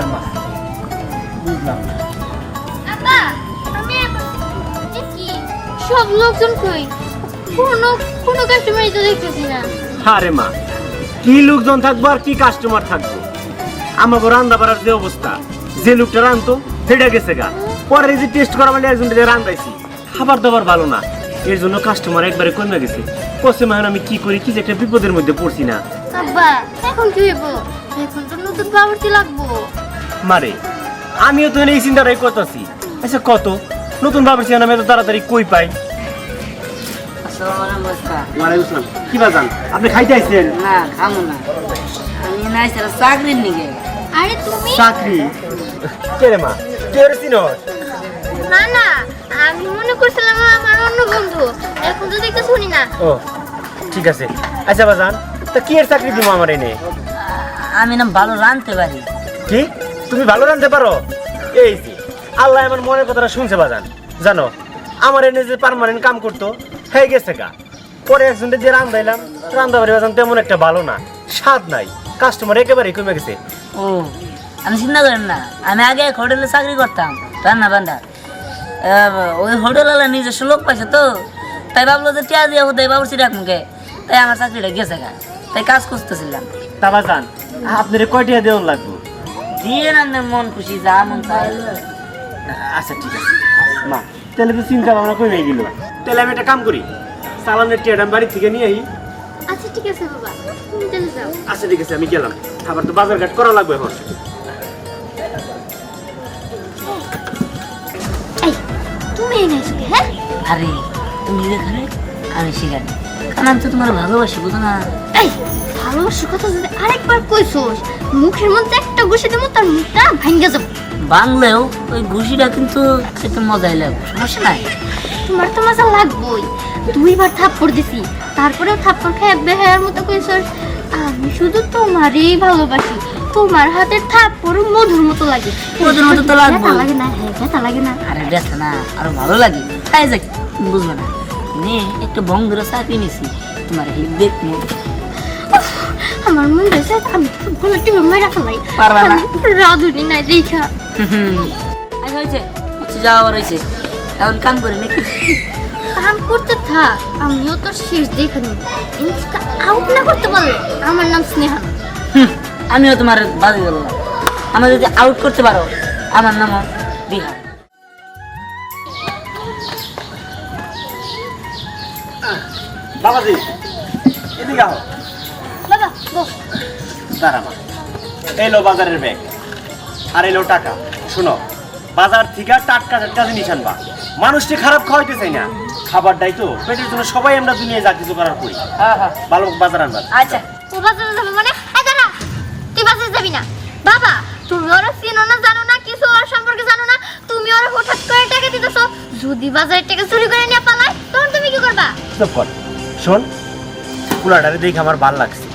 আর মাছ বুঝলাম না। সব লোকজন কই? কোনো কোনো কাস্টমারই তো দেখতেছি না। আরে মা কি লোকজন থাকব আর কি কাস্টমার থাকব? আমাকে রান্না বাড়ার যে অবস্থা যে লোকটা রান্ধতো সেটা গেছে গা। পরে যে টেস্ট করা মানে একজন রান্ধাইছি খাবার দাবার ভালো না। এর জন্য কাস্টমার একবারে কমে গেছে। কসে মাহেন আমি কি করি কি যে একটা বিপদের মধ্যে পড়ছি না। আব্বা এখন কি হইব? এখন তো নতুন বাবুর্চি লাগবো। মারে আমিও তো এই চিন্তাটাই করতেছি। আচ্ছা কত? নতুন বাবার চিন্তা আমি তাড়াতাড়ি কই পাই কি বাজান? আপনি খাইতে আইছেন? না খামো না। আমি না আসলে চাকরির নিগে। আরে তুমি? চাকরি? কে রে মা? কে রে চিনস না না আমি মনে করছিলাম আমার অন্য বন্ধু। এখন তো দেখতে শুনি না। ও ঠিক আছে। আচ্ছা বাজান তা কি এর চাকরি দিব আমার এনে? আমি না ভালো রাঁধতে পারি। কি? তুমি ভালো রাঁধতে পারো? এই যে আল্লাহ আমার মনের কথাটা শুনছে বাজান। জানো আমার এনে যে পারমানেন্ট কাম করতো হয়ে গেছে গা। পরে একজনকে যে রান্ধাইলাম রান্না বাড়ি বাজান তেমন একটা ভালো না স্বাদ নাই কাস্টমার একেবারে কমে গেছে। ও আমি চিন্তা করেন না আমি আগে এক হোটেলে চাকরি করতাম রান্না বান্না। ওই হোটেলওয়ালা নিজস্ব লোক পাইছে তো তাই ভাবলো যে টিয়া দিয়ে হতে বাবুর্চি মুখে তাই আমার চাকরিটা গেছে গা তাই কাজ করতেছিলাম তা বাজান আপনার কয়টিয়া দেওয়ার লাগবে? দিয়ে না মন খুশি যা মন আচ্ছা ঠিক আছে। মা তাহলে তো চিন্তা ভাবনা কমে গেল তাহলে আমি একটা কাম করি সালানের টিয়াটা আমি বাড়ি থেকে নিয়ে আই। আচ্ছা ঠিক আছে বাবা। তুমি তাহলে যাও। আচ্ছা ঠিক আছে আমি গেলাম। আবার তো বাজার ঘাট করা লাগবে এখন। তুমি হ্যাঁ? আরে তুমি আমি শিখানি কারণ তো তোমার ভালোবাসি বুঝো না। এই ভালোবাসার কথা যদি আরেকবার কইছোস মুখের মধ্যে একটা ঘুষি দেবো তার মুখটা ভাঙ্গে যাব। বাংলেও ওই ঘুষিটা কিন্তু খেতে মজাই লাগবে। সমস্যা নাই। তোমার তো মজা লাগবেই। দুইবার থাপ্পড় দিছি। তারপরেও থাপ্পড় খেয়ে বেহায়ার মতো কইছস আমি শুধু তোমারই ভালোবাসি। তোমার হাতের থাপ্পড় মধুর মতো লাগে। মধুর মতো তো। ব্যথা লাগে না হ্যাঁ ব্যথা লাগে না। আরে দেখো না আরও ভালো লাগে। তাই যাক বুঝবে না। নে একটু বন্ধুরা চাপিয়ে নিছি। তোমার এই দেখব আমার মন হয়েছে আমি ফুটবল টিমে মেরা ফেলাই পারবা না। রাধুনি নাই দেখা আচ্ছা হয়েছে যাওয়া রয়েছে এখন কাম করে নাকি? কাম করতে থাক আমিও তো শেষ দেখে নিব। ইনস্টা আউট না করতে পারলে আমার নাম স্নেহা। হুম, আমিও তোমার বাজি বললাম। আমার যদি আউট করতে পারো আমার নাম বিহার। বাবাজি এদিকে আহ দাঁড়া মা। এই লো বাজারের ব্যাগ। আর এলো টাকা। শুনো বাজার থেকে টাটকা টাটকা জিনিস আনবা। মানুষটি খারাপ খাওয়াইতে চাই না। খাবারটাই তো পেটের জন্য সবাই আমরা দুনিয়ায় যা কিছু করার করি। হ্যাঁ হ্যাঁ। ভালো বাজার আনবা। আচ্ছা ও বাজারে যাবে মানে? এই দাঁড়া তুই বাজারে যাবি না। বাবা তুমি ওরা চিনো না জানো না কিছু ওর সম্পর্কে জানো না। তুমি ওরা হঠাৎ করে টাকা দিতেছো। যদি বাজারের টাকা চুরি করে নিয়ে পালায় তখন তুমি কি করবা? চুপ কর। শোন পুরাটারে দেখে আমার ভালো লাগছে।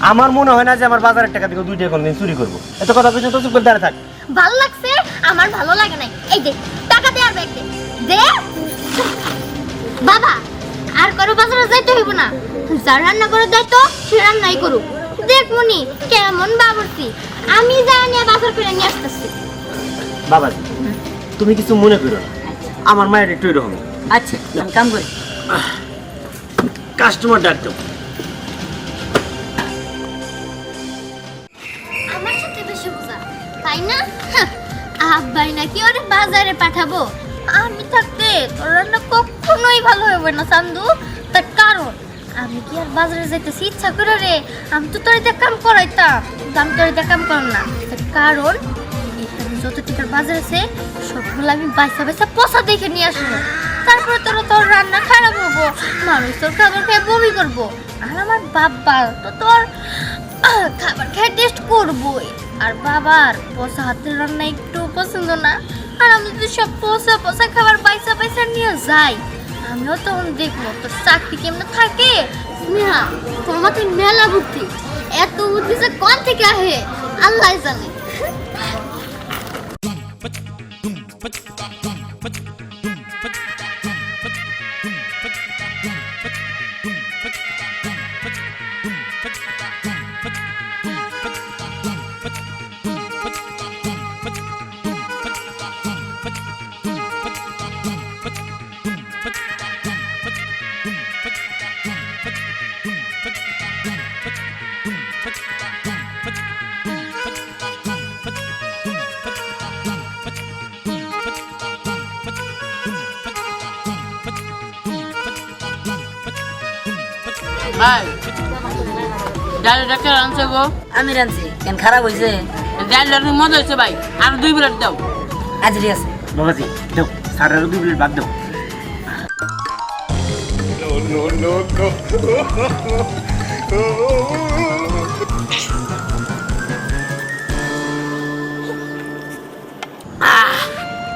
আমার মনে হয় না যে আমার বাজারের টাকা থেকে দুই টাকা কোনদিন চুরি করব। এত কথা বলছেন তো চুপ করে দাঁড়িয়ে থাক। ভালো লাগছে? আমার ভালো লাগে নাই। এই দে টাকা দে আর ব্যাগ দে। বাবা আর কারও বাজারে যাইতে হইব না। যার রান্না করে দায়িত্ব সে রান্নাই করুক। দেখ মনি কেমন বাবরছি আমি যা নিয়ে বাজার করে নিয়ে আসতেছি। বাবাজি তুমি কিছু মনে করো না। আমার মায়ের একটু এরকম। আচ্ছা কাম করি। কাস্টমার ডাকতো। আব্বাই নাকি ওরে বাজারে পাঠাবো? আমি থাকতে তোর রান্না কখনোই ভালো হবে না, চান্দু। তার কারণ, আমি কি আর বাজারে যাইতেছি? ইচ্ছা করে রে, আমি তো তোর দিয়ে কাম করাইতাম আমি তোর দিয়ে কাম করাম না। তার কারণ, এখানে যত টিকার বাজার আছে, সবগুলো আমি বাইসা বাইসা পচা দেখে নিয়ে আসব। তারপরে তোর তোর রান্না খারাপ হব মানুষ তোর খাবার খেয়ে বমি করব। আর আমার বাবা তো তোর খাবার খেয়ে টেস্ট করবই। আর বাবার পচা হাতের রান্না একটু পছন্দ না। আর আমি যদি সব পচা পচা খাবার পয়সা পয়সা নিয়ে যাই। আমিও তখন দেখব তোর চাকরি কেমন থাকে? স্নেহা তোর মাথায় মেলা বুদ্ধি। এত বুদ্ধি যে কোন থেকে আহে আল্লাহ জানে। ভাই ডাল ডাক্তার আনছে গো। আমি রাঁধছি কেন খারাপ হয়েছে ডাল ডাক্তার মজা হয়েছে ভাই আর দুই প্লেট দাও। আজ ঠিক আছে। বাবাজি দাও স্যারেরও দুই প্লেট বাদ দাও।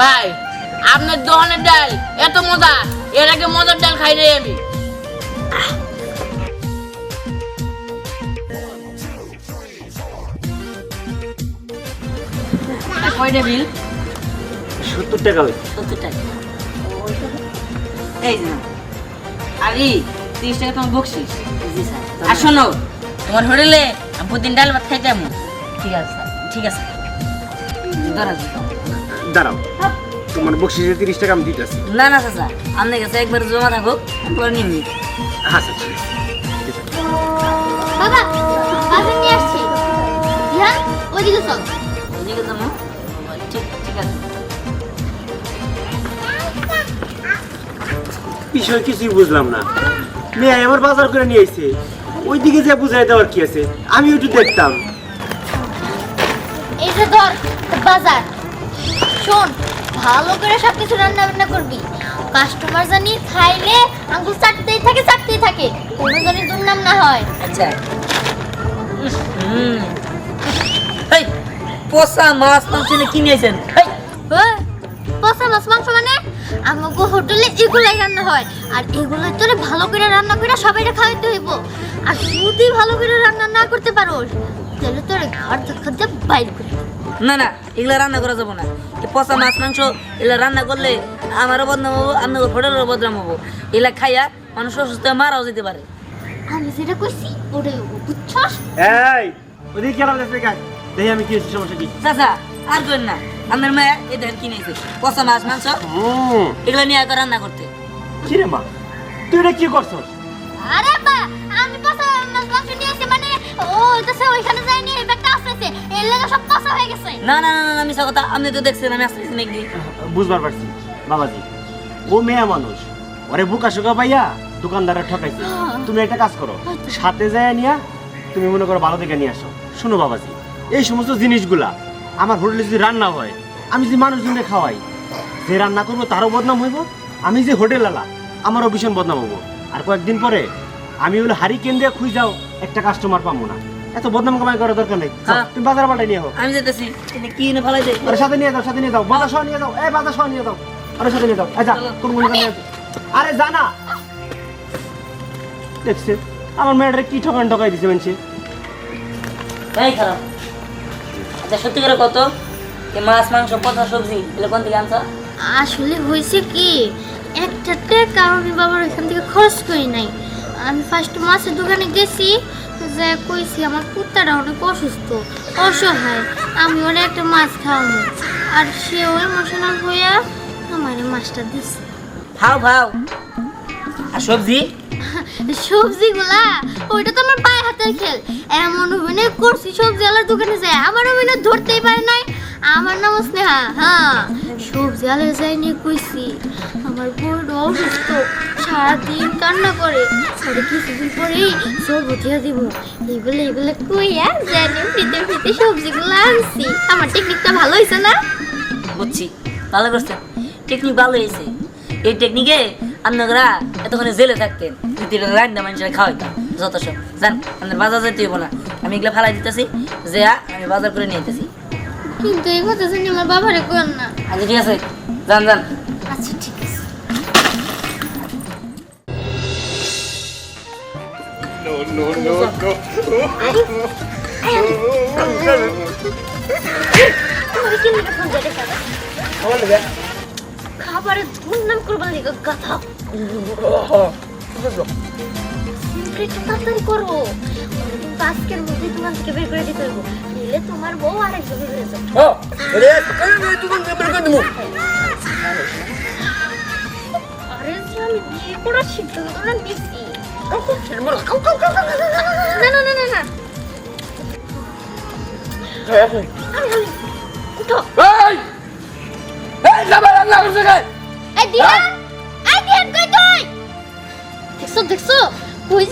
ভাই আপনার দোকানের ডাল এত মজা এর আগে মজার ডাল খাই নাই আমি। কয়টা বিল? সত্তর টাকা হয়েছে। সত্তর টাকা। এই নাও। আরে তিরিশ টাকা তোমার বকশিস? জি স্যার আর শোনো তোমার হোটেলে প্রতিদিন ডাল ভাত খাইতে আমু ঠিক আছে স্যার। ঠিক আছে। দিন। দাঁড়াও। তোমার বকশিসে তিরিশ টাকা আমি দিতেছি। না না স্যার আপনার কাছে একবার জমা থাকুক পরে নিয়ে নিন আচ্ছা ঠিক আছে। বাবা বাজার নিয়ে আসছি। ধ্যান ওইদিকে চল। ওদিকে যাব বিষয় কিছুই বুঝলাম না। মেয়ে আমার বাজার করে নিয়ে আইছে। ওইদিকে যে বুঝাই দেওয়ার কি আছে? আমি একটু দেখতাম। এই যে ধর বাজার। শোন ভালো করে সব কিছু রান্না বান্না করবি। কাস্টমার জানি খাইলে আঙ্গুল চাটতেই থাকে চাটতেই থাকে। কোনো জানি দুর্নাম না হয়। আচ্ছা। এই পোষা মাছ মাংস নিয়ে কি নিয়েছেন এই ওই, পচা মাছ মাংস মানে? আমাকে হোটেলে এগুলাই রান্না হয়। আর এগুলাই তোরে ভালো করে রান্না করে সবাইকে খাওয়াইতে হইব। আর যদি ভালো করে রান্না না করতে পারোস তাহলে তোর ঘর দেখা দিয়ে বাইর করে। না না এগুলা রান্না করা যাব না। পচা মাছ মাংস এগুলা রান্না করলে আমারও বদনাম হব আপনার হোটেলেরও বদনাম হব। এগুলা খাইয়া মানুষ অসুস্থ মারাও যেতে পারে। আমি যেটা কইছি ওটাই বুঝছস? এই ওদিকে কাজ দেখি আমি কি সমস্যা কি? চাচা আর করেন না আপনার মায়া এই দেখেন কি নিয়েছে? পচা মাছ মাংস? এগুলো নিয়ে একবার রান্না করতে। কি রে মা তুই এটা কি করছস? আরে বা আমি পচা মাছ মাংস নিয়ে এসে মানে ও হইতাছে ওইখানে যাইনি এই ব্যাগটা আসতেছে এর লাগে সব পচা হয়ে গেছে। না না কথা আপনি তো দেখছেন আমি আসতেছি নাকি? বুঝবার পারছি বাবাজি ও মেয়ে মানুষ ওরে বুকা সুকা পাইয়া দোকানদারে ঠকাইছে। তুমি একটা কাজ করো সাথে যায় নিয়া তুমি মনে করো ভালো থেকে নিয়ে আসো। শোনো বাবাজি এই সমস্ত জিনিসগুলা আমার হোটেলে যদি রান্না হয় আমি যদি মানুষজনকে খাওয়াই যে রান্না করব তারও বদনাম হইব আমি যে হোটেল আলা আমারও ভীষণ বদনাম হব আর কয়েকদিন পরে আমি হলো হারি কেন দিয়ে খুঁজ যাও একটা কাস্টমার পাবো না। এত বদনাম কামাই করার দরকার নেই। হ্যাঁ। তুমি বাজার পাল্টাই নিয়ে হোক আমি যেতেছি। কি এনে ফেলাই দে? আরে সাথে নিয়ে যাও সাথে নিয়ে যাও। বাজার সহ নিয়ে যাও। এই বাজার সহ নিয়ে যাও। আরে সাথে নিয়ে যাও। আচ্ছা কোন নিয়ে যাও। আরে জানা দেখছে আমার মেয়েটারে কি ঠকান ঠকাই দিছে মানছে? তাই খারাপ। আচ্ছা সত্যি করে কত? মাছ মাংস পচা সবজি এগুলো কোন থেকে আনছো? আসলে হয়েছে কি একটা টাকা আমি বাবার ওইখান থেকে খরচ করি নাই। আমি ফার্স্ট মাছের দোকানে গেছি যে কইছি আমার কুত্তাটা অনেক অসুস্থ অসহায় আমি ওরা একটা মাছ খাওয়াবো। আর সে ওই ইমোশনাল হইয়া আমার মাছটা দিচ্ছে খাও খাও আর সবজি? সবজিগুলা ওইটা তো আমার পায়ে হাতের খেল। এমন অভিনয় করছি, সবজি আলার দোকানে যায়। আমার অভিনয় ধরতেই পারে নাই। আমার নাম স্নেহা। হ্যাঁ সবজি আলার যাই নিয়ে কইছি, আমার বড় অসুস্থ, সারাদিন কান্না করে। ওরে কিছুদিন পরেই সব উঠিয়ে দিব। এইগুলো এগুলো কইয়া জানি ফিতে ফিতে সবজিগুলো আনছি। আমার টেকনিকটা ভালো হয়েছে না? বুঝছি, ভালো করছেন টেকনিক ভালো হয়েছে এই টেকনিকে আপনারা এতক্ষণে জেলে থাকতেন। যদি রান্না মানুষের খাওয়াইতাম যত সব। জান আপনার বাজার যেতে হইব না আমি এগুলো ফালাই দিতেছি যে আমি বাজার করে নিয়ে যেতেছি কিন্তু এই কথা শুনি আমার বাবারে কোন না। আচ্ছা ঠিক আছে। যান যান। আচ্ছা ঠিক আছে। কি লিখে ফোন খাবারের দুর্নাম করবার লিখে গাথা সিক্রেটটা তাড়াতাড়ি করো আজকের মধ্যেই তোমার থেকে বের করে দিতে হইব নিলে তোমার বউ আরেকজন হয়ে যাবে আরে যে আমি বিয়ে করার সিদ্ধান্তটা নিছি না না না না না উঠো এই এই দিহান কই তুই দেখছ দেখছ?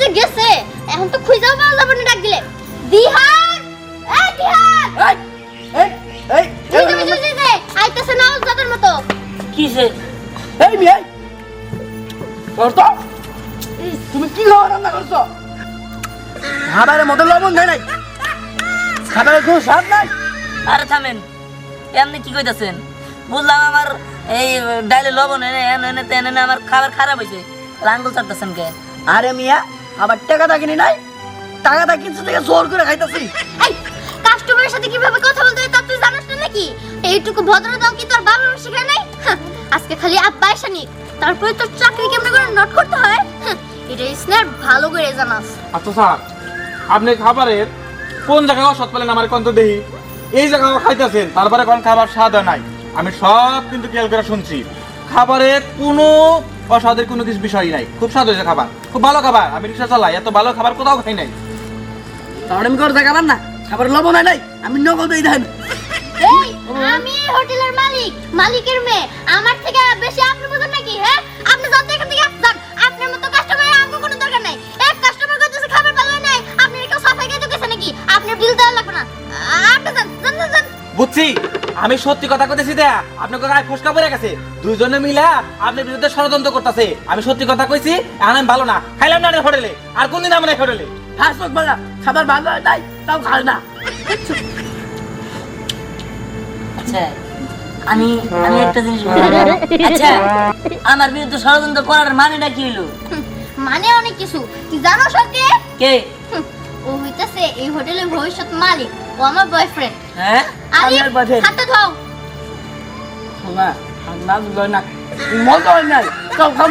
যে গেছে। এখন তো খুঁজাও পাওয়া যাবে না ডাক দিলে দিহান এই দিহান এই এই এই বুঝে বুঝে দে আইতেছে না যাদের মতো। কিসে? এই মিয়াই তোর তো? তুমি কি খাবার রান্না করছ? খাবারের মতো লবণ দেয় নাই? খাবারের কোনো স্বাদ নাই? আরে থামেন। এমনি কি কইতাছেন? বুঝলাম আমার এই ডাইলে লবণ এনে এনে এনে আমার খাবার খারাপ হয়েছে আঙ্গুল চাটতেছেন কে? আরে মিয়া আবার টাকা কিনি নাই? টাকাটা কিছু থেকে জোর করে খাইতাছি। এই কাস্টমারের সাথে কীভাবে কথা বলতে হয় তা তুই জানিস না নাকি? এইটুকু ভদ্রতাও কি তোর বাবা মা শেখায় নাই? আজকে খালি আব্বা এসে নিক। তারপরে তোর চাকরি কেমনে করে নোট করতে হয়? এটা স্নেহ ভালো করে জানাস। আচ্ছা স্যার আপনি খাবারের কোন জায়গায় অসৎ পেলেন আমার কন্ত দেহি? এই জায়গায় খাইতেছেন তারপরে কোন খাবার স্বাদ হয় নাই? আমি সব কিন্তু খেয়াল করে শুনছি। খাবারের কোনো অস্বাদের কোনো কিছু বিষয় নাই। খুব স্বাদ হয়েছে খাবার। খুব ভালো খাবার। আমি রিক্সা চালাই এত ভালো খাবার কোথাও খাই নাই। তাহলে আমি করে দেখাবার না। খাবার লবণ নাই। আমি নগদ এই দেন। এই আমি এই হোটেলের মালিক মালিকের মেয়ে। আমার থেকে বেশি আপনি বুঝেন নাকি হ্যাঁ? আপনি যান তো এখান থেকে যান আপনার মতো কাস্টমারের আঙ্গ কোনো দরকার নাই। এক কাস্টমার কইতেছে খাবার ভালো নাই আপনি কেউ সাফাই গাইতে নাকি? আপনার বিল দেওয়া লাগবে না। আপনি যান যান যান। বুঝছি। আমি সত্যি কথা কইতেছি দেয়া আপনাকে গায়ে ফসকা পড়ে গেছে। দুইজনে মিলা আপনার বিরুদ্ধে ষড়যন্ত্র করতেছে। আমি সত্যি কথা কইছি এখন আমি ভালো না। খাইলাম না হোটেলে। আর কোনদিন আমি নাই হোটেলে? বালা খাবার ভালো নাই তাও খায় না। আচ্ছা আমি আমি একটা জিনিস। আচ্ছা আমার বিরুদ্ধে ষড়যন্ত্র করার মানেটা কি হুম, মানে অনেক কিছু। তুই জানো সবকে কে? ও হইতাছে এই হোটেলের ভবিষ্যৎ মালিক ও আমার বয়ফ্রেন্ড হ্যাঁ? আরে আমার boyfriend। হাতটা ধোও। না না লয় না। মজা হয় নাই। তাও খাব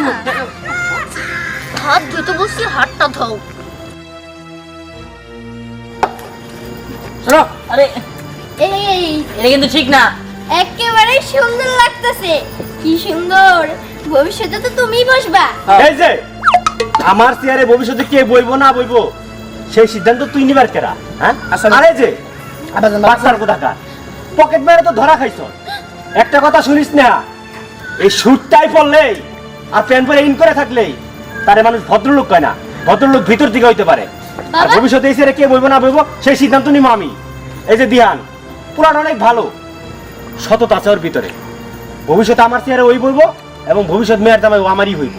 হাত ধুতে বলছি হাতটা ধোও। শোনো আরে এই এটা কিন্তু ঠিক না। একেবারে সুন্দর লাগতেছে। কি সুন্দর। ভবিষ্যতে তো তুমিই বসবা। এই যে আমার চেয়ারে ভবিষ্যতে কে বইবো না বইবো সেই সিদ্ধান্ত তুই নিবার কেরা হ্যাঁ? আরে যে বাচ্চার কোথাকার পকেট মেরে তো ধরা খাইছ। একটা কথা শুনিস না এই সুটটাই পড়লেই আর প্যান্ট পরে ইন করে থাকলেই তারে মানুষ ভদ্রলোক কয় না ভদ্রলোক ভিতর দিকে হইতে পারে। আর ভবিষ্যতে চেয়ারে কে বইবো না বইবো সেই সিদ্ধান্ত নিবো আমি। এই যে দিহান পুরান অনেক ভালো সততা আছে ওর ভিতরে। ভবিষ্যতে আমার চেয়ারে ওই বইবো এবং ভবিষ্যৎ মেয়ের দামে ও আমারই হইব।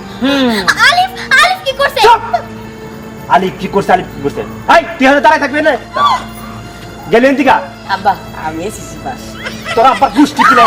আলিফ আলিফ কি করছে! আলিফ কি করছে আলিফ কি করছে? এই তুই দাঁড়ায় থাকবি না গেলেন দিকা আব্বা আমি এসেছি বাস। তোরা আব্বার গুষ্টি কিনে